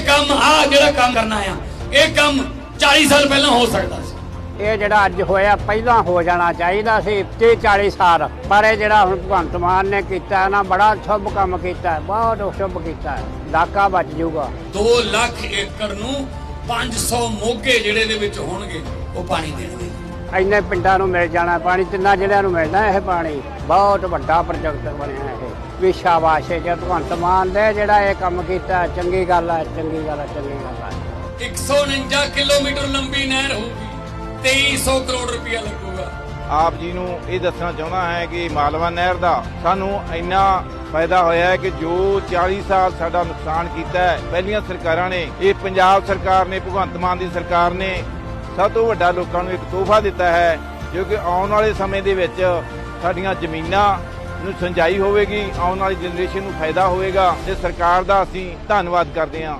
ਇਹ ਕੰਮ ਆ ਜਿਹੜਾ ਕੰਮ ਕਰਨਾ ਆ। ਇਹ ਕੰਮ 40 ਸਾਲ ਪਹਿਲਾਂ ਹੋ ਸਕਦਾ ਸੀ। ਇਹ ਜਿਹੜਾ ਅੱਜ ਹੋਇਆ ਪਹਿਲਾਂ ਹੋ ਜਾਣਾ ਚਾਹੀਦਾ ਸੀ 30 40 ਸਾਲ। ਪਰ ਇਹ ਜਿਹੜਾ ਹੁਣ ਭਗਵੰਤ ਮਾਨ ਨੇ ਕੀਤਾ ਨਾ ਬੜਾ ਸ਼ੁਭ ਕੰਮ ਕੀਤਾ ਹੈ, ਬਹੁਤ ਸ਼ੁਭ ਕੀਤਾ। ਹੈ ਇਲਾਕਾ ਬਚ ਜਾਊਗਾ। 2 ਲੱਖ ਏਕੜ ਨੂੰ 500 ਮੋਗੇ ਜਿਹੜੇ ਦੇ ਵਿੱਚ ਹੋਣਗੇ ਉਹ ਪਾਣੀ ਦੇਣਗੇ। ਇੰਨੇ ਪਿੰਡਾਂ ਨੂੰ ਮਿਲ ਜਾਣਾ ਪਾਣੀ ਤਿੰਨਾਂ ਜ਼ਿਲ੍ਹਿਆਂ ਨੂੰ ਮਿਲਣਾ ਇਹ ਪਾਣੀ। ਬਹੁਤ ਵੱਡਾ ਪ੍ਰੋਜੈਕਟ ਬਣਿਆ ਇਹ। ਵੀ ਸ਼ਾਬਾਸ਼ ਹੈ ਜੇ ਭਗਵੰਤ ਮਾਨ ਨੇ ਜਿਹੜਾ ਇਹ ਕੰਮ ਕੀਤਾ ਚੰਗੀ ਗੱਲ ਹੈ ਚੰਗੀ ਗੱਲ ਹੈ ਚੰਗੀ ਗੱਲ ਹੈ 149 ਕਿਲੋਮੀਟਰ ਲੰਬੀ ਨਹਿਰ ਹੋਊਗੀ 2300 ਕਰੋੜ ਰੁਪਇਆ ਲੱਗੂਗਾ। ਆਪ ਜੀ ਨੂੰ ਇਹ ਦੱਸਣਾ ਚਾਹੁੰਦਾ ਹਾਂ ਕਿ ਮਾਲਵਾ ਨਹਿਰ ਦਾ ਸਾਨੂੰ ਇੰਨਾ ਫਾਇਦਾ ਹੋਇਆ ਹੈ ਕਿ ਜੋ 40 ਸਾਲ ਸਾਡਾ ਨੁਕਸਾਨ ਕੀਤਾ ਹੈ ਪਹਿਲੀਆਂ ਸਰਕਾਰਾਂ ਨੇ ਇਹ ਪੰਜਾਬ ਸਰਕਾਰ ਨੇ ਭਗਵੰਤ ਮਾਨ ਦੀ ਸਰਕਾਰ ਨੇ ਸਭ ਤੋਂ ਵੱਡਾ ਲੋਕਾਂ ਨੂੰ ਇੱਕ ਤੋਹਫਾ ਦਿੱਤਾ ਹੈ, ਜੋ ਕਿ ਆਉਣ ਵਾਲੇ ਸਮੇਂ ਦੇ ਵਿੱਚ ਸਾਡੀਆਂ ਜ਼ਮੀਨਾਂ ਨੂੰ ਸਿੰਜਾਈ ਹੋਵੇਗੀ, ਆਉਣ ਵਾਲੀ ਜਨਰੇਸ਼ਨ ਨੂੰ ਫਾਇਦਾ ਹੋਵੇਗਾ ਤੇ ਸਰਕਾਰ ਦਾ ਅਸੀਂ ਧੰਨਵਾਦ ਕਰਦੇ ਹਾਂ।